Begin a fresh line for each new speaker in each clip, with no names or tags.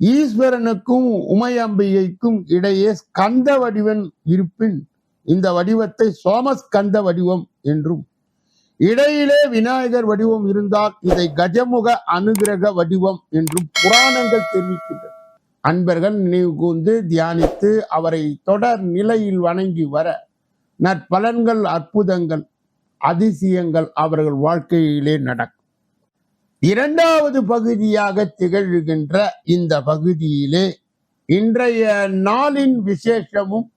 ஈஸ்வரனுக்கும் உமையம்பிகைக்கும் இடையே ஸ்கந்த வடிவன் இருப்பின் இந்த வடிவத்தை சோமஸ்கந்த வடிவம் என்றும் இடையிலே விநாயகர் வடிவம் இருந்தால் இதை கஜமுக அனுகிரக வடிவம் என்றும் புராணங்கள் தெரிவிக்கின்றன. அன்பர்கள் நினைவு கூர்ந்து தியானித்து அவரை தொடர் நிலையில் வணங்கி வர நற்பலன்கள் அற்புதங்கள் அதிசயங்கள் அவர்கள் வாழ்க்கையிலே நடக்கும். இரண்டாவது பகுதியாக திகழ்கின்ற இந்த பகுதியிலே இன்றைய நாளின் விசேஷமும்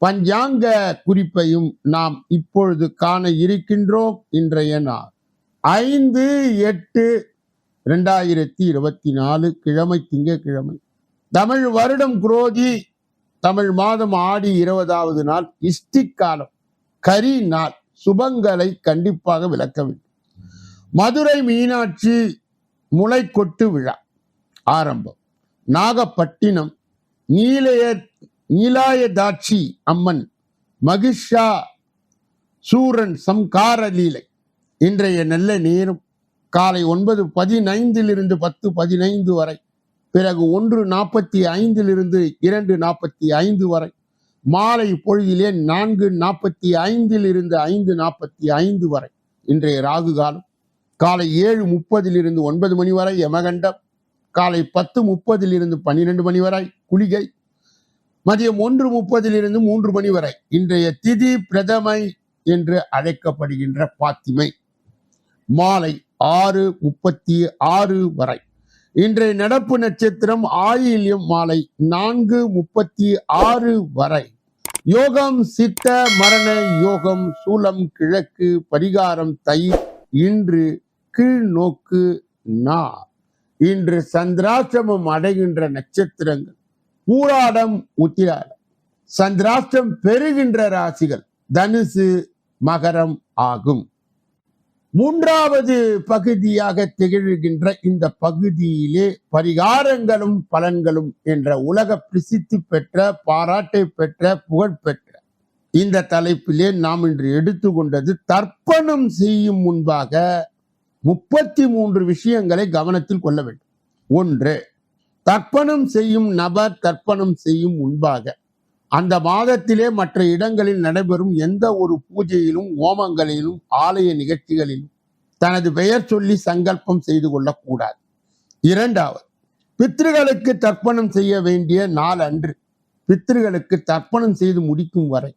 பஞ்சாங்க குறிப்பையும் நாம் இப்பொழுது காண இருக்கின்றோம் இன்றைய நாள். ஐந்து எட்டு ரெண்டாயிரத்தி இருபத்தி நாலு கிழமை திங்கக்கிழமை தமிழ் வருடம் குரோதி தமிழ் மாதம் ஆடி இருபதாவது நாள் இஷ்டி காலம் கரி நாள் சுபங்களை கண்டிப்பாக விளக்க வேண்டும். மதுரை மீனாட்சி முளைக்கொட்டு விழா ஆரம்பம். நாகப்பட்டினம் நீலய நீலாயதாட்சி அம்மன் மகிஷா சூரன் சம்கார லீலை. இன்றைய நல்ல நேரம் காலை ஒன்பது பதினைந்திலிருந்து பத்து பதினைந்து வரை பிறகு ஒன்று நாற்பத்தி ஐந்திலிருந்து இரண்டு நாற்பத்தி ஐந்து வரை மாலை பொழுதிலே நான்கு நாற்பத்தி ஐந்தில் இருந்து ஐந்து நாற்பத்தி ஐந்து வரை இன்றைய ராகு காலம். காலை ஏழு முப்பதிலிருந்து ஒன்பது மணி வரை யமகண்டம் காலை பத்து முப்பதிலிருந்து பன்னிரெண்டு மணி வரை குளிகை மதியம் ஒன்று முப்பதிலிருந்து மூன்று மணி வரை இன்றைய திதி பிரதமை என்று அழைக்கப்படுகின்ற பாத்திமை மாலை ஆறு முப்பத்தி ஆறு வரை. இன்றைய நடப்பு நட்சத்திரம் ஆயில்யம் மாலை நான்கு முப்பத்தி ஆறு வரை. யோகம் சித்த மரண யோகம் சூலம் கிழக்கு பரிகாரம் தை இன்று கீழ் நோக்கு நா. இன்று சந்திராசிரமம் அடைகின்ற நட்சத்திரங்கள். பூராடம் உத்திராடம். சந்திராஷ்டம் பெறுகின்ற ராசிகள் தனுசு மகரம் ஆகும். மூன்றாவது பகுதியாக திகழ்கின்ற இந்த பகுதியிலே பரிகாரங்களும் பலன்களும் என்ற உலக பிரசித்தி பெற்ற பாராட்டை பெற்ற புகழ் பெற்ற இந்த தலைப்பிலே நாம் இன்று எடுத்துக்கொண்டது தர்ப்பணம் செய்யும் முன்பாக முப்பத்தி மூன்று விஷயங்களை கவனத்தில் கொள்ள வேண்டும். ஒன்று தர்ப்பணம் செய்யும் நபர் தர்ப்பணம் செய்யும் முன்பாக அந்த மாதத்திலே மற்ற இடங்களில் நடைபெறும் எந்த ஒரு பூஜையிலும் ஓமங்களிலும் ஆலய நிகழ்ச்சிகளிலும் தனது பெயர் சொல்லி சங்கல்பம் செய்து கொள்ளக்கூடாது. இரண்டாவது பித்ருகளுக்கு தர்ப்பணம் செய்ய வேண்டிய நாள் அன்று பித்ருகளுக்கு தர்ப்பணம் செய்து முடிக்கும் வரை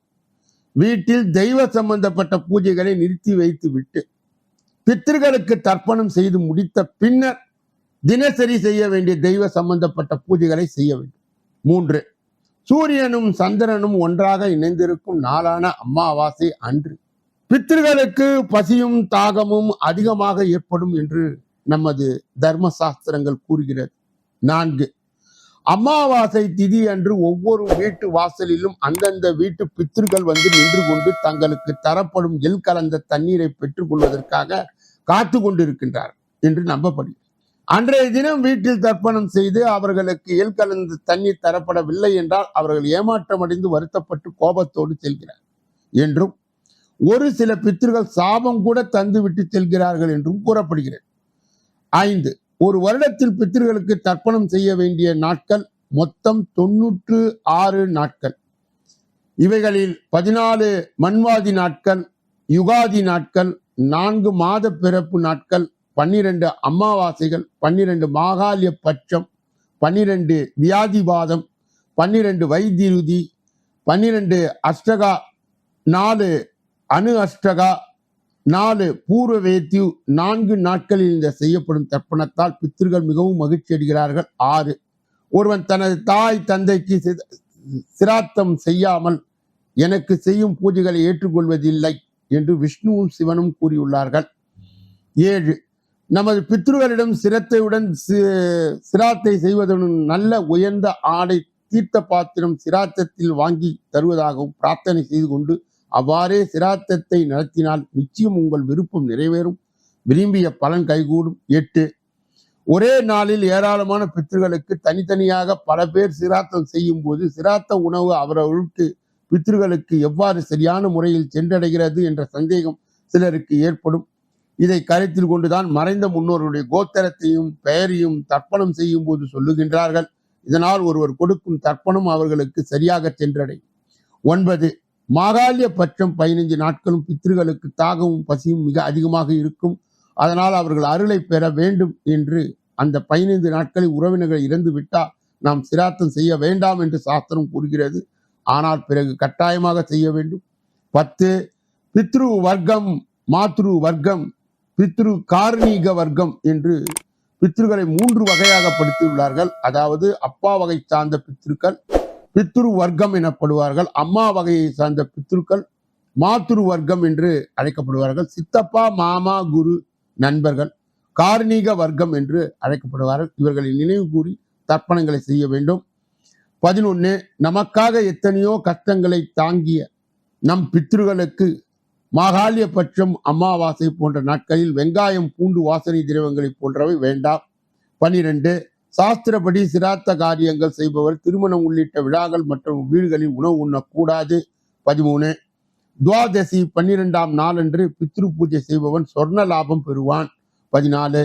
வீட்டில் தெய்வ சம்பந்தப்பட்ட பூஜைகளை நிறுத்தி வைத்து விட்டு பித்திருக்களுக்கு தர்ப்பணம் செய்து முடித்த பின்னர் தினசரி செய்ய வேண்டிய தெய்வ சம்பந்தப்பட்ட பூஜைகளை செய்ய வேண்டும். மூன்று சூரியனும் சந்திரனும் ஒன்றாக இணைந்திருக்கும் நாளான அமாவாசை அன்று பித்திருக்களுக்கு பசியும் தாகமும் அதிகமாக ஏற்படும் என்று நமது தர்ம சாஸ்திரங்கள் கூறுகிறது. நான்கு அமாவாசை திதி அன்று ஒவ்வொரு வீட்டு வாசலிலும் அந்தந்த வீட்டு பித்திருக்கள் வந்து நின்று கொண்டு தங்களுக்கு தரப்படும் எல் கலந்த தண்ணீரை பெற்றுக் கொள்வதற்காக காத்து கொண்டிருக்கின்றார் என்று நம்பப்படுகிறது. அன்றைய தினம் வீட்டில் தர்ப்பணம் செய்து அவர்களுக்கு எல் கலந்த தண்ணீர் தரப்படவில்லை என்றால் அவர்கள் ஏமாற்றமடைந்து வருத்தப்பட்டு கோபத்தோடு செல்கிறார் என்றும் ஒரு சில பித்திருகள் சாபம் கூட தந்துவிட்டு செல்கிறார்கள் என்றும் கூறப்படுகிறது. ஐந்து ஒரு வருடத்தில் பித்திருகளுக்கு தர்ப்பணம் செய்ய வேண்டிய நாட்கள் மொத்தம் தொன்னூற்று ஆறு நாட்கள். இவைகளில் பதினாலு மண்வாதி நாட்கள் யுகாதி நாட்கள் நான்கு மாத பிறப்பு நாட்கள் பன்னிரண்டு அமாவாசைகள் பன்னிரண்டு மாகாளிய பட்சம் பன்னிரண்டு வியாதிவாதம் பன்னிரெண்டு வைத்திருதி பன்னிரெண்டு அஷ்டகா நாலு அணு அஷ்டகா நாலு பூர்வ வேத்யு நான்கு நாட்களில் இந்த செய்யப்படும் தர்ப்பணத்தால் பித்திருக்கள் மிகவும் மகிழ்ச்சி அடைகிறார்கள். ஆறு ஒருவன் தனது தாய் தந்தைக்கு சி- சிராத்தம் செய்யாமல் எனக்கு செய்யும் பூஜைகளை ஏற்றுக்கொள்வதில்லை என்று விஷ்ணுவும் சிவனும் கூறியுள்ளார்கள். ஏழு நமது பித்ருகளிடம் சிரத்தையுடன் சி- சிராத்தை செய்வதுடன் நல்ல உயர்ந்த ஆடை தீர்த்த பாத்திரம் சிராத்தத்தில் வாங்கி தருவதாகவும் பிரார்த்தனை செய்து கொண்டு அவ்வாறே சிராத்தத்தை நடத்தினால் நிச்சயம் உங்கள் விருப்பம் நிறைவேறும். விரும்பிய பலன் கைகூடும். எட்டு ஒரே நாளில் ஏராளமான பித்ருகளுக்கு தனித்தனியாக பல பேர் சிராத்தம் செய்யும் போது சிராத்த உணவு அவரவர்களுக்கு பித்ருகளுக்கு எவ்வாறு சரியான முறையில் சென்றடைகிறது என்ற சந்தேகம் சிலருக்கு ஏற்படும். இதை கருத்தில் கொண்டுதான் மறைந்த முன்னோருடைய கோத்திரத்தையும் பெயரையும் தர்ப்பணம் செய்யும் போது சொல்லுகின்றார்கள். இதனால் ஒருவர் கொடுக்கும் தர்ப்பணம் அவர்களுக்கு சரியாக சென்றடையும். ஒன்பது மாகாளிய பட்சம் பதினைஞ்சு நாட்களும் பித்ருகளுக்கு தாகமும் பசியும் மிக அதிகமாக இருக்கும். அதனால் அவர்கள் அருளை பெற வேண்டும் என்று அந்த பதினைந்து நாட்களில் உறவினர்கள் இறந்து விட்டால் நாம் சிராத்தம் செய்ய வேண்டாம் என்று சாஸ்திரம் கூறுகிறது. ஆனால் பிறகு கட்டாயமாக செய்ய வேண்டும். பத்து பித்ரு வர்க்கம் மாத்ரு வர்க்கம் பித்ரு கார்மீக வர்க்கம் என்று பித்ருக்களை மூன்று வகையாக படுத்தியுள்ளார்கள் அதாவது அப்பா வகை சார்ந்த பித்ருக்கள் பித்ரு வர்க்கம் எனப்படுவார்கள். அம்மா வகையை சார்ந்த பித்ருக்கள் மாத்ரு வர்க்கம் என்று அழைக்கப்படுவார்கள். சித்தப்பா மாமா குரு நண்பர்கள் கார்ணீக வர்க்கம் என்று அழைக்கப்படுவார்கள். இவர்களை நினைவு கூறி தர்ப்பணங்களை செய்ய வேண்டும். பதினொன்னு நமக்காக எத்தனையோ கஷ்டங்களை தாங்கிய நம் பித்ருகளுக்கு மாகாளிய பட்சம் அமாவாசை போன்ற நாட்களில் வெங்காயம் பூண்டு வாசனை திரவங்களை போன்றவை வேண்டாம். பனிரெண்டு சாஸ்திரப்படி சிராத்த காரியங்கள் செய்பவர் திருமணம் உள்ளிட்ட விழாக்கள் மற்றும் வீடுகளில் உணவு உண்ணக்கூடாது. பதிமூணு துவாதசி பன்னிரெண்டாம் நாளன்று பித்ரு பூஜை செய்பவன் சொர்ண லாபம் பெறுவான். பதினாலு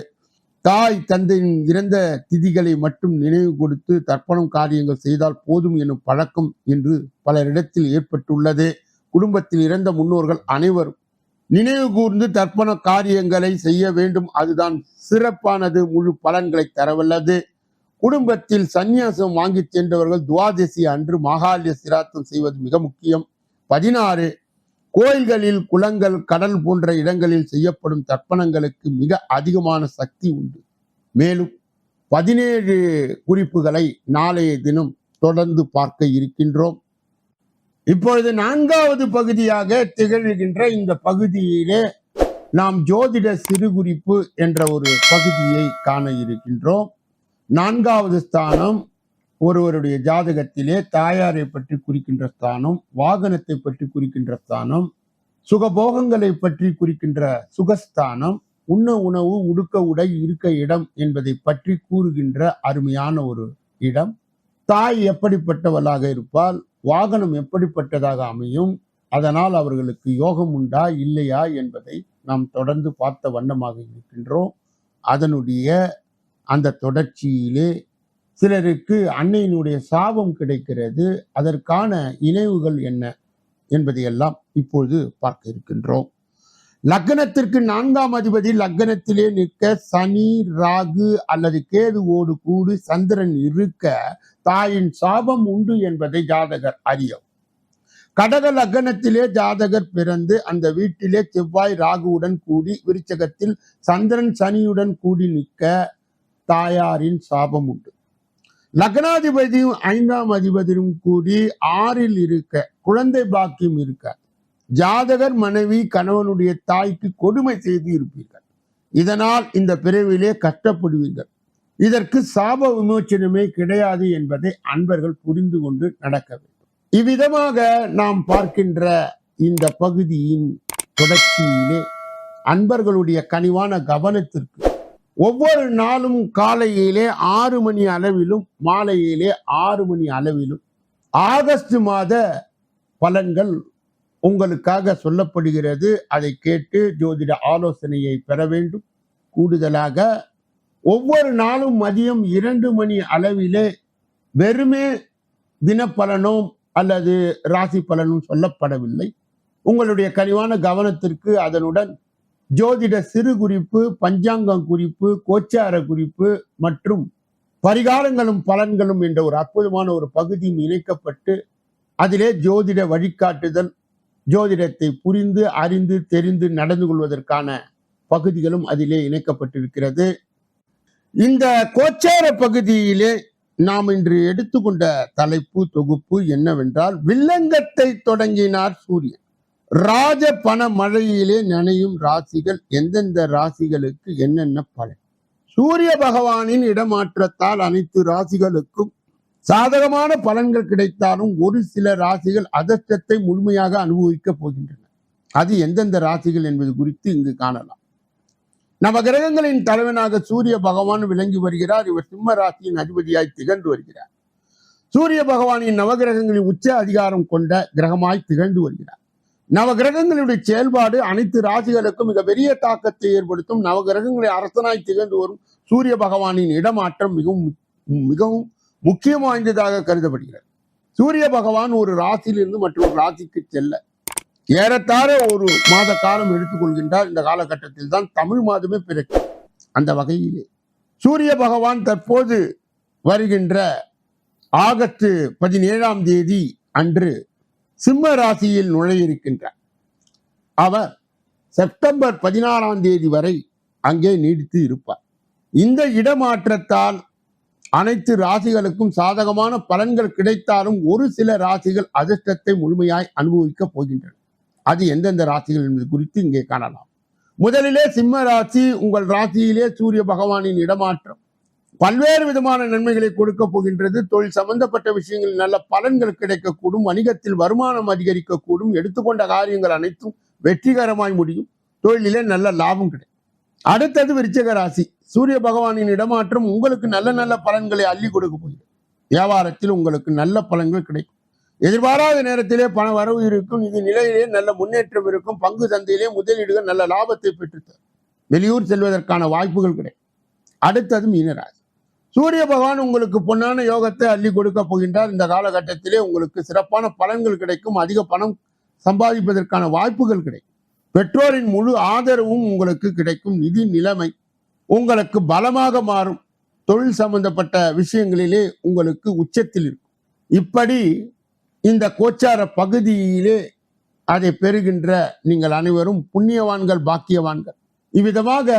தாய் தந்தையின் இறந்த திதிகளை மட்டும் நினைவு கொடுத்து தர்ப்பணம் காரியங்கள் செய்தால் போதும் எனும் பழக்கம் என்று பலரிடத்தில் ஏற்பட்டுள்ளது. குடும்பத்தில் இறந்த முன்னோர்கள் அனைவரும் நினைவு கூர்ந்து தர்ப்பண காரியங்களை செய்ய வேண்டும். அதுதான் சிறப்பானது. முழு பலன்களை தரவல்லது. குடும்பத்தில் சந்நியாசம் வாங்கிச் சென்றவர்கள் துவாதசி அன்று மாகாளிய சிராத்தம் செய்வது மிக முக்கியம். பதினாறு கோயில்களில் குளங்கள் கடல் போன்ற இடங்களில் செய்யப்படும் தர்ப்பணங்களுக்கு மிக அதிகமான சக்தி உண்டு. மேலும் பதினேழு குறிப்புகளை நாளைய தினம் தொடர்ந்து பார்க்க இருக்கின்றோம். இப்பொழுது நான்காவது பகுதியாக திகழ்கின்ற இந்த பகுதியிலே நாம் ஜோதிட சிறுகுறிப்பு என்ற ஒரு பகுதியை காண இருக்கின்றோம். நான்காவது ஸ்தானம் ஒருவருடைய ஜாதகத்திலே தாயாரை பற்றி குறிக்கின்ற ஸ்தானம் வாகனத்தை பற்றி குறிக்கின்ற ஸ்தானம் சுகபோகங்களை பற்றி குறிக்கின்ற சுகஸ்தானம் உண்ண உணவு உடுக்க உடை இருக்க இடம் என்பதை பற்றி கூறுகின்ற அருமையான ஒரு இடம். தாய் எப்படிப்பட்டவளாக இருப்பால் வாகனம் எப்படிப்பட்டதாக அமையும்? அதனால் அவர்களுக்கு யோகம் உண்டா இல்லையா என்பதை நாம் தொடர்ந்து பார்த்த வண்ணமாக இருக்கின்றோம். அதனுடைய அந்த தொடர்ச்சியிலே சிலருக்கு அன்னையினுடைய சாபம் கிடைக்கிறது. அதற்கான இணைவுகள் என்ன என்பதையெல்லாம் இப்பொழுது பார்க்க இருக்கின்றோம். லக்னத்திற்கு நான்காம் அதிபதி லக்னத்திலே நிற்க சனி ராகு அல்லது கேதுவோடு கூடி சந்திரன் இருக்க தாயின் சாபம் உண்டு என்பதை ஜாதகர் அறியும். கடக லக்னத்திலே ஜாதகர் பிறந்து அந்த வீட்டிலே செவ்வாய் ராகுவுடன் கூடி விருச்சகத்தில் சந்திரன் சனியுடன் கூடி நிற்க தாயாரின் சாபம் உண்டு. லக்னாதிபதியும் ஐந்தாம் அதிபதியும் கூடி ஆறில் இருக்க குழந்தை பாக்கியம் இருக்க ஜாதகர் மனைவி கணவனுடைய தாய்க்கு கொடுமை செய்து இருப்பீர்கள். இதனால் இந்த பிறவிலே கஷ்டப்படுவீர்கள். இதற்கு சாப விமோச்சனமே கிடையாது என்பதை அன்பர்கள் புரிந்து கொண்டு நடக்க வேண்டும். இவ்விதமாக நாம் பார்க்கின்ற இந்த பகுதியின் தொடர்ச்சியிலே அன்பர்களுடைய கனிவான கவனத்திற்கு ஒவ்வொரு நாளும் காலையிலே ஆறு மணி அளவிலும் மாலையிலே ஆறு மணி அளவிலும் ஆகஸ்ட் மாத பலன்கள் உங்களுக்காக சொல்லப்படுகிறது. அதை கேட்டு ஜோதிட ஆலோசனையை பெற வேண்டும். கூடுதலாக ஒவ்வொரு நாளும் மதியம் இரண்டு மணி அளவிலே வெறுமே தினப்பலனும் அல்லது ராசி பலனும் சொல்லப்படவில்லை. உங்களுடைய கனிவான கவனத்திற்கு அதனுடன் ஜோதிட சிறு குறிப்பு பஞ்சாங்கம் குறிப்பு கோச்சார குறிப்பு மற்றும் பரிகாரங்களும் பலன்களும் என்ற ஒரு அற்புதமான ஒரு பகுதியும் இணைக்கப்பட்டு அதிலே ஜோதிட வழிகாட்டுதல் ஜோதிடத்தை புரிந்து அறிந்து தெரிந்து நடந்து கொள்வதற்கான பகுதிகளும் அதிலே இணைக்கப்பட்டிருக்கிறது. இந்த கோச்சார பகுதியிலே நாம் இன்று எடுத்துக்கொண்ட தலைப்பு தொகுப்பு என்னவென்றால் வில்லங்கத்தை தொடங்கினார் சூரியன். ராஜ பண மழையிலே நனையும் ராசிகள் எந்தெந்த ராசிகளுக்கு என்னென்ன பலன்? சூரிய பகவானின் இடமாற்றத்தால் அனைத்து ராசிகளுக்கும் சாதகமான பலன்கள் கிடைத்தாலும் ஒரு சில ராசிகள் அதிர்ஷ்டத்தை முழுமையாக அனுபவிக்கப் போகின்றன. அது எந்தெந்த ராசிகள் என்பது குறித்து இங்கு காணலாம். நவகிரகங்களின் தலைவனாக சூரிய பகவான் விளங்கி வருகிறார். இவர் சிம்ம ராசியின் அதிபதியாய் திகழ்ந்து வருகிறார். சூரிய பகவானின் நவகிரகங்களின் உச்ச அதிகாரம் கொண்ட கிரகமாய் திகழ்ந்து வருகிறார். நவகிரகங்களுடைய செயல்பாடு அனைத்து ராசிகளுக்கும் மிக பெரிய தாக்கத்தை ஏற்படுத்தும். நவகிரகங்களை அரசனாய் திகழ்ந்து வரும் சூரிய பகவானின் இடமாற்றம் மிகவும் மிகவும் முக்கியம் வாய்ந்ததாக கருதப்படுகிறது. சூரிய பகவான் ஒரு ராசியிலிருந்து மற்றொரு ராசிக்கு செல்ல ஏறத்தாழ ஒரு மாத காலம் எடுத்துக்கொள்கின்றார். இந்த காலகட்டத்தில் தான் தமிழ் மாதமே பிறக்கும் அந்த வகையிலே சூரிய பகவான் தற்போது வருகின்ற ஆகஸ்ட் பதினேழாம் தேதி அன்று சிம்ம ராசியில் நுழையிருக்கின்றார். அவர் செப்டம்பர் பதினாறாம் தேதி வரை அங்கே நீடித்து இருப்பார். இந்த இடமாற்றத்தால் அனைத்து ராசிகளுக்கும் சாதகமான பலன்கள் கிடைத்தாலும் ஒரு சில ராசிகள் அதிர்ஷ்டத்தை முழுமையாய் அனுபவிக்கப் போகின்றன. அது எந்தெந்த ராசிகள் என்பது குறித்து இங்கே காணலாம். முதலிலே சிம்ம ராசி உங்கள் ராசியிலே சூரிய பகவானின் இடமாற்றம். பல்வேறு விதமான நன்மைகளை கொடுக்க போகின்றது. தொழில் சம்பந்தப்பட்ட விஷயங்களில் நல்ல பலன்கள் கிடைக்கக்கூடும். வணிகத்தில் வருமானம் அதிகரிக்கக்கூடும். எடுத்துக்கொண்ட காரியங்கள் அனைத்தும் வெற்றிகரமாய் முடியும். தொழிலிலே நல்ல லாபம் கிடைக்கும். அடுத்தது விருச்சக ராசி. சூரிய பகவானின் இடமாற்றம் உங்களுக்கு நல்ல நல்ல பலன்களை அள்ளி கொடுக்க போகிறது. வியாபாரத்தில் உங்களுக்கு நல்ல பலன்கள் கிடைக்கும். எதிர்பாராத நேரத்திலே பண வரவு இருக்கும். இது நிலையிலே நல்ல முன்னேற்றம் இருக்கும். பங்கு சந்தையிலே முதலீடுகள் நல்ல லாபத்தை பெற்றுத்தரும் வெளியூர் செல்வதற்கான வாய்ப்புகள் கிடைக்கும். அடுத்தது மீனராசி சூரிய பகவான் உங்களுக்கு பொன்னான யோகத்தை அள்ளி கொடுக்க போகின்றார். இந்த காலகட்டத்திலே உங்களுக்கு சிறப்பான பலன்கள் கிடைக்கும். அதிக பணம் சம்பாதிப்பதற்கான வாய்ப்புகள் கிடைக்கும். பெற்றோரின் முழு ஆதரவும் உங்களுக்கு கிடைக்கும். நிதி நிலைமை உங்களுக்கு பலமாக மாறும். தொழில் சம்பந்தப்பட்ட விஷயங்களிலே உங்களுக்கு உச்சத்தில் இருக்கும். இப்படி இந்த கோச்சார பகுதியிலே அதை பெறுகின்ற நீங்கள் அனைவரும் புண்ணியவான்கள் பாக்கியவான்கள். இவ்விதமாக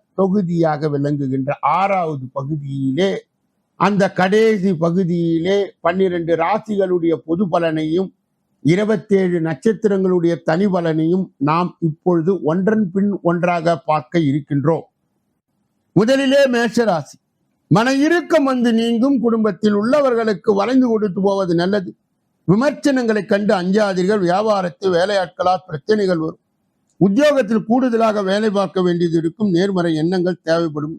தொகுதியாக விளங்குகின்ற ஆறாவது பகுதியிலே அந்த கடைசி பகுதியிலே பன்னிரண்டு ராசிகளுடைய பொது பலனையும் இருபத்தேழு நட்சத்திரங்களுடைய தனி பலனையும் நாம் இப்பொழுது ஒன்றன் பின் ஒன்றாக பார்க்க இருக்கின்றோம். முதலிலே மேஷராசி. மன இறுக்கம் வந்து நீங்கும் குடும்பத்தில் உள்ளவர்களுக்கு வளைந்து கொடுத்து போவது நல்லது. விமர்சனங்களை கண்டு அஞ்சாதீர்கள். வியாபாரத்தில் வேலையாட்களால் பிரச்சனைகள் வரும். உத்தியோகத்தில் கூடுதலாக வேலை பார்க்க வேண்டியது இருக்கும். நேர்மறை எண்ணங்கள் தேவைப்படும்.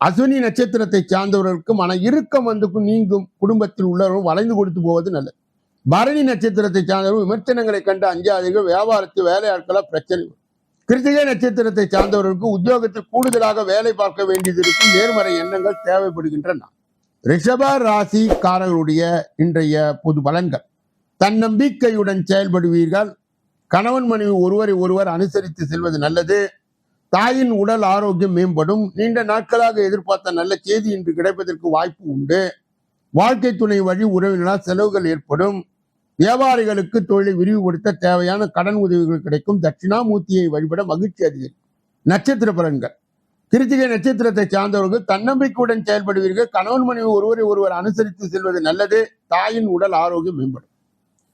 அஸ்வினி நட்சத்திரத்தை சார்ந்தவர்களுக்கும் ஆனால் இறுக்கம் வந்துக்கும் நீங்கும் குடும்பத்தில் உள்ளவர்கள் வளைந்து கொடுத்து போவது நல்லது. பரணி நட்சத்திரத்தை சார்ந்தவர்கள் விமர்சனங்களை கண்டு அஞ்சாதீர்கள். வியாபாரத்தில் வேலையாட்களால் பிரச்சனை வரும். கிருத்திகை நட்சத்திரத்தை சார்ந்தவர்களுக்கு உத்தியோகத்தில் கூடுதலாக வேலை பார்க்க வேண்டியது இருக்கும். நேர்மறை எண்ணங்கள் தேவைப்படுகின்றன. ரிஷப ராசிக்காரர்களுடைய இன்றைய பொது பலன்கள். தன்னம்பிக்கையுடன் செயல்படுவீர்கள். கணவன் மனைவி ஒருவரை ஒருவர் அனுசரித்து செல்வது நல்லது. தாயின் உடல் ஆரோக்கியம் மேம்படும். நீண்ட நாட்களாக எதிர்பார்த்த நல்ல செய்தி இன்று கிடைப்பதற்கு வாய்ப்பு உண்டு. வாழ்க்கை துணை வழி உறவினரால் செலவுகள் ஏற்படும். வியாபாரிகளுக்கு தொழிலை விரிவுபடுத்த தேவையான கடன் உதவிகள் கிடைக்கும். தட்சிணாமூர்த்தியை வழிபட மகிழ்ச்சி அதிகரிக்கும். நட்சத்திர பலன்கள். கிருத்திகை நட்சத்திரத்தை சார்ந்தவர்கள் தன்னம்பிக்கையுடன் செயல்படுவீர்கள். கணவன் மனைவி ஒருவரை ஒருவர் அனுசரித்து செல்வது நல்லது. தாயின் உடல் ஆரோக்கியம் மேம்படும்.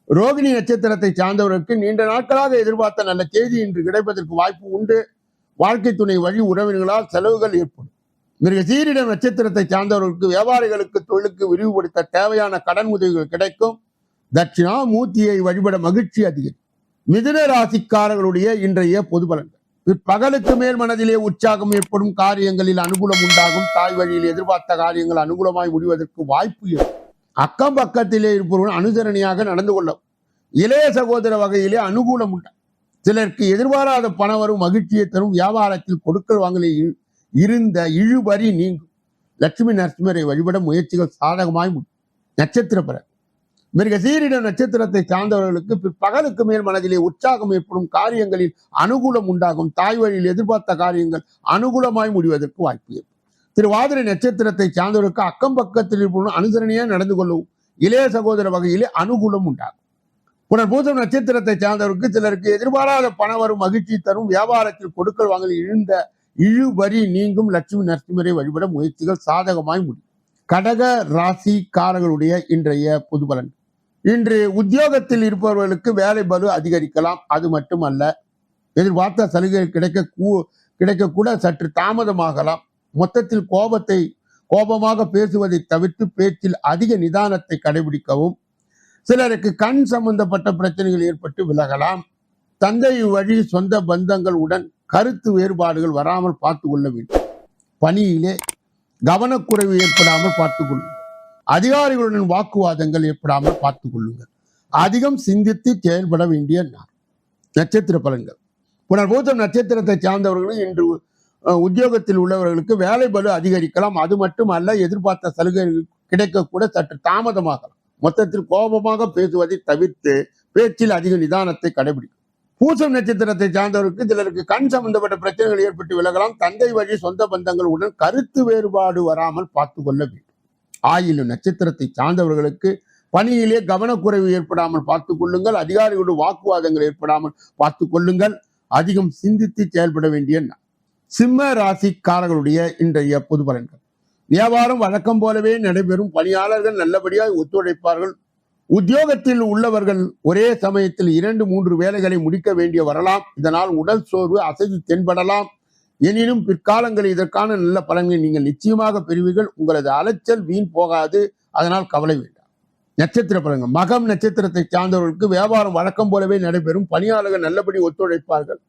ரோகிணி நட்சத்திரத்தை சார்ந்தவருக்கு நீண்ட நாட்களாக எதிர்பார்த்த நல்ல செய்தி இன்று கிடைப்பதற்கு வாய்ப்பு உண்டு. வாழ்க்கை துணை வழி உறவினர்களால் செலவுகள் ஏற்படும். மிருக சீரிடம் நட்சத்திரத்தை சார்ந்தவர்களுக்கு வியாபாரிகளுக்கு தொழிலுக்கு விரிவுபடுத்த தேவையான கடன் உதவிகள் கிடைக்கும். தட்சிணா மூர்த்தியை வழிபட மகிழ்ச்சி அதிகம். மிதுன ராசிக்காரர்களுடைய இன்றைய பொது பலன்கள். பகலுக்கு மேல் மனதிலே உற்சாகம் ஏற்படும் காரியங்களில் அனுகூலம் உண்டாகும். தாய் வழியில் எதிர்பார்த்த காரியங்கள் அனுகூலமாய் முடிவதற்கு வாய்ப்பு ஏற்படும். அக்கம் பக்கத்திலே இருப்பவர்கள் அனுசரணையாக நடந்து கொள்ளும் இளைய சகோதர வகையிலே அனுகூலம் உண்டு. சிலருக்கு எதிர்பாராத பண வரும் மகிழ்ச்சியை தரும் வியாபாரத்தில் கொடுக்கல் வாங்கலில் இருந்த இழுபறி நீங்கும். லட்சுமி நரசிம்மரை வழிபட முயற்சிகள் சாதகமாய் நட்சத்திர பலன் மிருக சீரிட நட்சத்திரத்தை சார்ந்தவர்களுக்கு பிற்பகலுக்கு மேல் மனதிலே உற்சாகம் ஏற்படும் காரியங்களில் அனுகூலம் உண்டாகும். தாய் வழியில் எதிர்பார்த்த காரியங்கள் அனுகூலமாய் முடிவதற்கு வாய்ப்பு ஏற்படும். திருவாதிரை நட்சத்திரத்தை சார்ந்தவர்களுக்கு அக்கம் பக்கத்தில் இருப்பவர்கள் அனுசரணையாக நடந்து கொள்ளவும் இளைய சகோதர வகையிலே அனுகூலம் உண்டாகும். புனர்பூசம் நட்சத்திரத்தை சார்ந்தவருக்கு சிலருக்கு எதிர்பாராத பணம் வரும் மகிழ்ச்சி தரும் வியாபாரத்தில் கொடுக்கல் வாங்கல் இழுந்த இழுபறி நீங்கும் லட்சுமி நரசிம்மரை வழிபட முயற்சிகள் சாதகமாய் முடியும். கடக ராசிக்காரர்களுடைய இன்றைய பொது பலன். இன்று உத்தியோகத்தில் இருப்பவர்களுக்கு வேலை பலு அதிகரிக்கலாம் அது மட்டுமல்ல எதிர்பார்த்த சலுகை கிடைக்க கூ- கிடைக்கக்கூட சற்று தாமதமாகலாம். மொத்தத்தில் கோபத்தை கோபமாக பேசுவதை தவிர்த்து பேச்சில் அதிக நிதானத்தை கடைபிடிக்கவும் சிலருக்கு கண் சம்பந்தப்பட்ட பிரச்சனைகள் ஏற்பட்டு விலகலாம். தந்தை வழி சொந்த பந்தங்கள் உடன் கருத்து வேறுபாடுகள் வராமல் பார்த்து கொள்ள வேண்டும். பணியிலே கவனக்குறைவு ஏற்படாமல் பார்த்து கொள்ளுங்கள் அதிகாரிகளுடன் வாக்குவாதங்கள் ஏற்படாமல் பார்த்து கொள்ளுங்கள் அதிகம் சிந்தித்து செயல்பட வேண்டிய நாள். நட்சத்திர பலன்கள். புனர்பூசம் நட்சத்திரத்தை சார்ந்தவர்களும் இன்று உத்தியோகத்தில் உள்ளவர்களுக்கு வேலை பலு அதிகரிக்கலாம். அது மட்டுமல்ல எதிர்பார்த்த சலுகைகள் கிடைக்கக்கூட சற்று தாமதமாகலாம். மொத்தத்தில் கோபமாக பேசுவதை தவிர்த்து பேச்சில் அதிக நிதானத்தை கடைபிடிக்கும். பூசம் நட்சத்திரத்தை சார்ந்தவருக்கு சிலருக்கு கண் சம்பந்தப்பட்ட பிரச்சனைகள் ஏற்பட்டு விலகலாம். தந்தை வழி சொந்த பந்தங்களுடன் கருத்து வேறுபாடு வராமல் பார்த்து கொள்ள வேண்டும். ஆயிலும் நட்சத்திரத்தை சார்ந்தவர்களுக்கு பணியிலே கவனக்குறைவு ஏற்படாமல் பார்த்துக் கொள்ளுங்கள் அதிகாரிகளோடு வாக்குவாதங்கள் ஏற்படாமல் பார்த்து கொள்ளுங்கள் அதிகம் சிந்தித்து செயல்பட வேண்டிய சிம்ம ராசிக்காரர்களுடைய இன்றைய பொது பலன்கள். வியாபாரம் வழக்கம் போலவே நடைபெறும். பணியாளர்கள் நல்லபடியாக ஒத்துழைப்பார்கள். உத்தியோகத்தில் உள்ளவர்கள் ஒரே சமயத்தில் இரண்டு மூன்று வேலைகளை முடிக்க வேண்டிய வரலாம். இதனால் உடல் சோர்வு அசதி தென்படலாம். எனினும் பிற்காலங்களில் இதற்கான நல்ல பலன்களை நீங்கள் நிச்சயமாக பெறுவீர்கள். உங்களது அலைச்சல் வீண் போகாது. அதனால் கவலை வேண்டாம். நட்சத்திர பலன்கள். மகம் நட்சத்திரத்தை சார்ந்தவர்களுக்கு வியாபாரம் வழக்கம் போலவே நடைபெறும். பணியாளர்கள் நல்லபடி ஒத்துழைப்பார்கள்.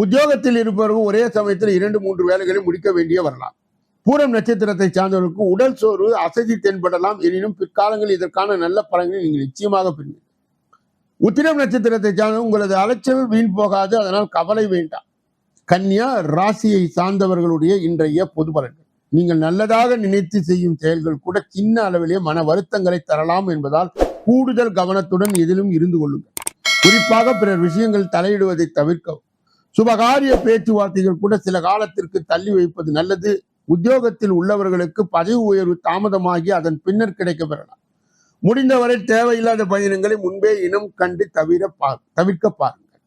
உத்தியோகத்தில் இருப்பவர்கள் ஒரே சமயத்தில் இரண்டு மூன்று வேலைகளை முடிக்க வேண்டிய வரலாம். பூரம் நட்சத்திரத்தை சார்ந்தவர்களுக்கு உடல் சோர்வு அசதி தென்படலாம். எனினும் பிற்காலங்களில் இதற்கான நல்ல பலன்களை நீங்கள் நிச்சயமாக பெறுவீர்கள். உத்திரம் நட்சத்திரத்தை சார்ந்த உங்களது அலைச்சல் வீண் போகாது. அதனால் கவலை வேண்டாம். கன்னியா ராசியை சார்ந்தவர்களுடைய இன்றைய பொது பலன்கள். நீங்கள் நல்லதாக நினைத்து செய்யும் செயல்கள் கூட சின்ன அளவிலே மன வருத்தங்களை தரலாம் என்பதால் கூடுதல் கவனத்துடன் எதிலும் இருந்து கொள்ளுங்கள். குறிப்பாக பிறர் விஷயங்கள் தலையிடுவதை தவிர்க்கவும். சுபகாரிய பேச்சுவார்த்தைகள் கூட சில காலத்திற்கு தள்ளி வைப்பது நல்லது. உத்தியோகத்தில் உள்ளவர்களுக்கு பதவி உயர்வு தாமதமாகி அதன் பின்னர் கிடைக்க பெறலாம். முடிந்தவரை தேவையில்லாத பயணங்களை முன்பே இனம் கண்டு தவிர பார் தவிர்க்க பாருங்கள்.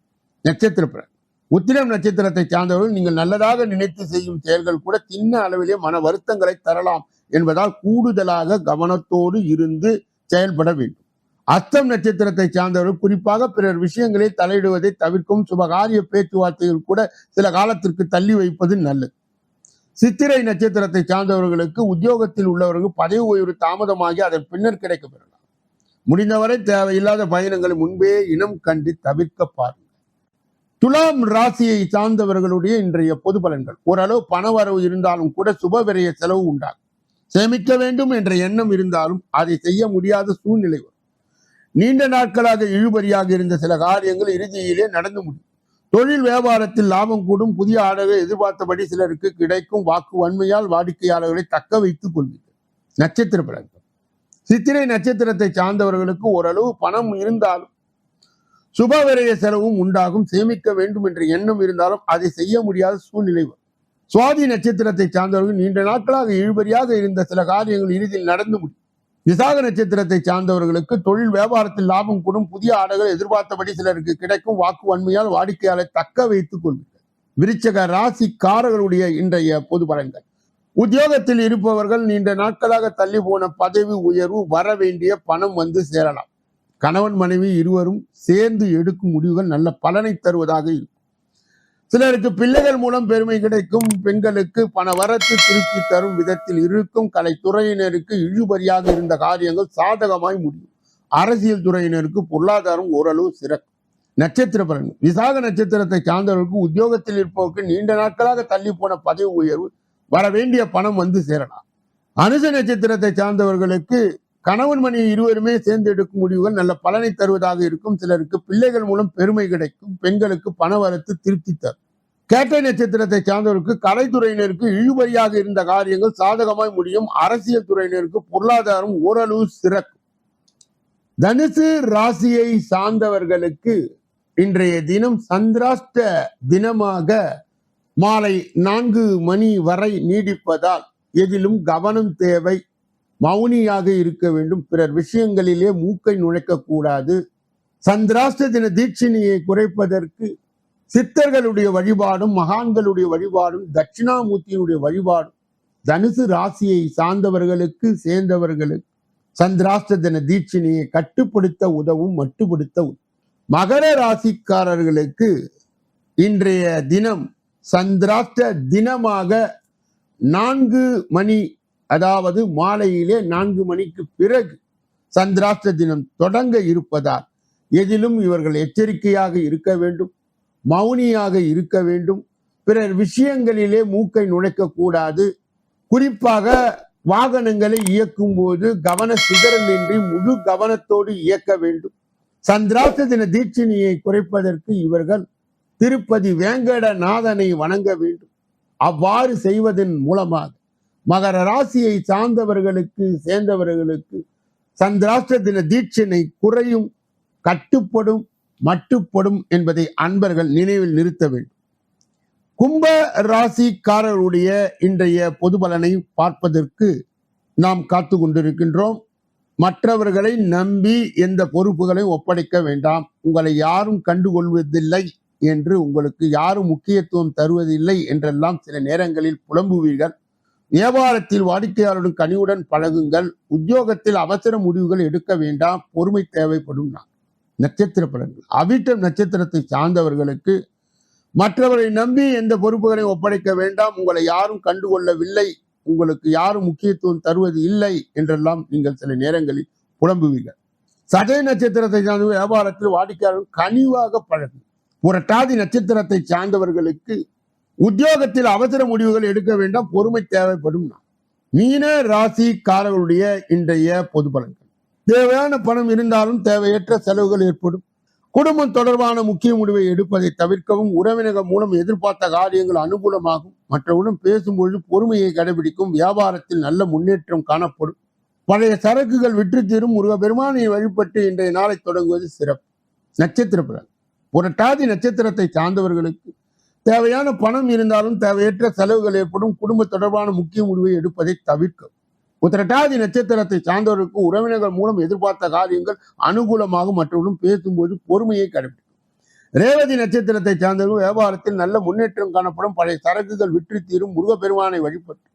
நட்சத்திர பிறகு உத்திரம் நட்சத்திரத்தை சார்ந்தவர்கள் நீங்கள் நல்லதாக நினைத்து செய்யும் செயல்கள் கூட சின்ன அளவிலே மன வருத்தங்களை தரலாம் என்பதால் கூடுதலாக கவனத்தோடு இருந்து செயல்பட வேண்டும். அஸ்தம் நட்சத்திரத்தை சார்ந்தவர்கள் குறிப்பாக பிறர் விஷயங்களில் தலையிடுவதை தவிர்க்கும் சுபகாரிய பேச்சுவார்த்தைகள் கூட சில காலத்திற்கு தள்ளி வைப்பது நல்லது. சித்திரை நட்சத்திரத்தை சார்ந்தவர்களுக்கு உத்தியோகத்தில் உள்ளவர்கள் பதவி உயர்வு தாமதமாகி அதன் பின்னர் கிடைக்க பெறலாம் முடிந்தவரை தேவையில்லாத பயணங்களை முன்பே இனம் கண்டு தவிர்க்க பாருங்கள். துலாம் ராசியை சார்ந்தவர்களுடைய இன்றைய பொது பலன்கள். ஓரளவு பண வரவு இருந்தாலும் கூட சுபவிரைய செலவு உண்டாகும். சேமிக்க வேண்டும் என்ற எண்ணம் இருந்தாலும் அதை செய்ய முடியாத சூழ்நிலை வரும். நீண்ட நாட்களாக இழுபறியாக இருந்த சில காரியங்கள் இறுதியிலே நடந்து முடியும். தொழில் வியாபாரத்தில் லாபம் கூடும். புதிய ஆர்டர்கள் எதிர்பார்த்தபடி சிலருக்கு கிடைக்கும் வாக்கு வன்மையால் வாடிக்கையாளர்களை தக்க வைத்துக் கொள்வீர்கள். நட்சத்திர பலன்கள். சித்திரை நட்சத்திரத்தை சார்ந்தவர்களுக்கு ஓரளவு பணம் இருந்தாலும் சுபவிரய செலவும் உண்டாகும். சேமிக்க வேண்டும் என்ற எண்ணம் இருந்தாலும் அதை செய்ய முடியாத சூழ்நிலை வரும். சுவாதி நட்சத்திரத்தை சார்ந்தவர்கள் நீண்ட நாட்களாக இழுபறியாக இருந்த சில காரியங்கள் இறுதியில் நடந்து முடியும். விசாக நட்சத்திரத்தை சார்ந்தவர்களுக்கு தொழில் வியாபாரத்தில் லாபம் கூடும். புதிய ஆடைகள் எதிர்பார்த்தபடி சிலருக்கு கிடைக்கும் வாக்கு வன்மையால் வாடிக்கையாளரை தக்க வைத்துக் கொள்வீர்கள் விருச்சக ராசிக்காரர்களுடைய இன்றைய பொது பலன்கள். உத்தியோகத்தில் இருப்பவர்கள் நீண்ட நாட்களாக தள்ளி போன பதவி உயர்வு வர வேண்டிய பணம் வந்து சேரலாம். கணவன் மனைவி இருவரும் சேர்ந்து எடுக்கும் முடிவுகள் நல்ல பலனை தருவதாக இருக்கும். சிலருக்கு பிள்ளைகள் மூலம் பெருமை கிடைக்கும். பெண்களுக்கு பண வரத்து திருப்தி தரும் விதத்தில் இருக்கும். கலைத்துறையினருக்கு இழுபறியாக இருந்த காரியங்கள் சாதகமாய் முடியும். அரசியல் துறையினருக்கு பொருளாதாரம் ஓரளவு சிறக்கும். நட்சத்திர பலன். விசாக நட்சத்திரத்தை சார்ந்தவர்களுக்கு உத்தியோகத்தில் இருப்பவருக்கு நீண்ட நாட்களாக தள்ளி போன பதவி உயர்வு வர வேண்டிய பணம் வந்து சேரலாம். அனுச நட்சத்திரத்தை சார்ந்தவர்களுக்கு கணவன் மனைவி இருவருமே சேர்ந்து எடுக்கும் முடிவுகள் நல்ல பலனை தருவதாக இருக்கும். சிலருக்கு பிள்ளைகள் மூலம் பெருமை கிடைக்கும். பெண்களுக்கு பணவரத்து திருப்தி தரும். கேட்டை நட்சத்திரத்தை சார்ந்தவருக்கு கலைத்துறையினருக்கு இழுபறியாக இருந்த காரியங்கள் சாதகமாய் முடியும். அரசியல் துறையினருக்கு பொருளாதாரம் ஓரளவு சிறக்கும். தனுசு ராசியை சார்ந்தவர்களுக்கு இன்றைய தினம் சந்திராஷ்ட தினமாக மாலை நான்கு மணி வரை நீடிப்பதால் எதிலும் கவனம் தேவை. மௌனியாக இருக்க வேண்டும். பிறர் விஷயங்களிலே மூக்கை நுழைக்க கூடாது சந்திராஷ்ட தின தீட்சிணியை குறைப்பதற்கு சித்தர்களுடைய வழிபாடும் மகான்களுடைய வழிபாடும் தட்சிணாமூர்த்தியினுடைய வழிபாடும் தனுசு ராசியை சார்ந்தவர்களுக்கு சேர்ந்தவர்களுக்கு சந்திராஷ்ட தின தீட்சிணியை கட்டுப்படுத்த உதவும் மட்டுப்படுத்த உதவும். மகர ராசிக்காரர்களுக்கு இன்றைய தினம் சந்திராஷ்ட தினமாக நான்கு மணி அதாவது மாலையிலே நான்கு மணிக்கு பிறகு சந்திராஷ்ட தினம் தொடங்க இருப்பதால் எதிலும் இவர்கள் எச்சரிக்கையாக இருக்க வேண்டும் மௌனியாக இருக்க வேண்டும். பிறர் விஷயங்களிலே மூக்கை நுழைக்க கூடாது குறிப்பாக வாகனங்களை இயக்கும் போது கவன சிதறலின்றி முழு கவனத்தோடு இயக்க வேண்டும். சந்திராஷ்ட தின தீட்சிணியை குறைப்பதற்கு இவர்கள் திருப்பதி வேங்கடநாதனை வணங்க வேண்டும். அவ்வாறு செய்வதன் மூலமாக மகர ராசியை சார்ந்தவர்களுக்கு சேர்ந்தவர்களுக்கு சந்திராஷ்ட தின தீட்சினை குறையும் கட்டுப்படும் மட்டுப்படும் என்பதை அன்பர்கள் நினைவில் நிறுத்த வேண்டும். கும்ப ராசிக்காரருடைய இன்றைய பொது பலனை பார்ப்பதற்கு நாம் காத்து கொண்டிருக்கின்றோம். மற்றவர்களை நம்பி எந்த பொறுப்புகளை ஒப்படைக்க வேண்டாம். உங்களை யாரும் கண்டுகொள்வதில்லை என்று உங்களுக்கு யாரும் முக்கியத்துவம் தருவதில்லை என்றெல்லாம் சில நேரங்களில் புலம்புவீர்கள். வியாபாரத்தில் வாடிக்கையாளருடன் கனிவுடன் பழகுங்கள். உத்தியோகத்தில் அவசர முடிவுகள் எடுக்க வேண்டாம். பொறுமை தேவைப்படும் நான் நட்சத்திர பலன்கள். அவிட்டம் நட்சத்திரத்தை சார்ந்தவர்களுக்கு மற்றவரை நம்பி எந்த பொறுப்புகளை ஒப்படைக்க வேண்டாம். உங்களை யாரும் கண்டுகொள்ளவில்லை. உங்களுக்கு யாரும் முக்கியத்துவம் தருவது இல்லை என்றெல்லாம் நீங்கள் சில நேரங்களில் புலம்புவீர்கள். சதய நட்சத்திரத்தை சார்ந்த வியாபாரத்தில் வாடிக்கையாளர்கள் கனிவாக பழகும். புரட்டாதி நட்சத்திரத்தை சார்ந்தவர்களுக்கு உத்தியோகத்தில் அவசர முடிவுகள் எடுக்க வேண்டாம் பொறுமை தேவைப்படும் மீன மீன ராசிக்காரர்களுடைய இன்றைய பொது பலன்கள். தேவையான பணம் இருந்தாலும் தேவையற்ற செலவுகள் ஏற்படும். குடும்பம் தொடர்பான முக்கிய முடிவை எடுப்பதை தவிர்க்கவும் உறவினர்கள் மூலம் எதிர்பார்த்த காரியங்கள் அனுகூலமாகும். மற்றவுடன் பேசும்பொழுது பொறுமையை கடைபிடிக்கும் வியாபாரத்தில் நல்ல முன்னேற்றம் காணப்படும். பழைய சரக்குகள் விற்று தீரும் முருகப்பெருமானை வழிபட்டு இன்றைய நாளை தொடங்குவது சிறப்பு. நட்சத்திர பலன். புரட்டாதி நட்சத்திரத்தை சார்ந்தவர்களுக்கு தேவையான பணம் இருந்தாலும் தேவையற்ற செலவுகள் ஏற்படும். குடும்ப தொடர்பான முக்கிய முடிவை எடுப்பதை தவிர்க்கும். உத்திரட்டாதி நட்சத்திரத்தை சார்ந்தவர்களுக்கு உறவினர்கள் மூலம் எதிர்பார்த்த காரியங்கள் அனுகூலமாக மற்றவர்களும் பேசும்போது பொறுமையை கடைபிடிக்கும். ரேவதி நட்சத்திரத்தை சார்ந்தவர்கள் வியாபாரத்தில் நல்ல முன்னேற்றம் காணப்படும். பழைய சரக்குகள் விற்று தீரும். முருகப்பெருமானை வழிபட்டு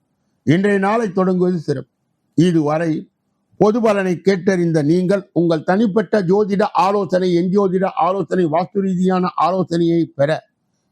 இன்றைய நாளை தொடங்குவது சிறப்பு. இதுவரை பொது பலனை கேட்டறிந்த நீங்கள் உங்கள் தனிப்பட்ட ஜோதிட ஆலோசனை எஞ்சோதிட ஆலோசனை வாஸ்து ரீதியான ஆலோசனையை பெற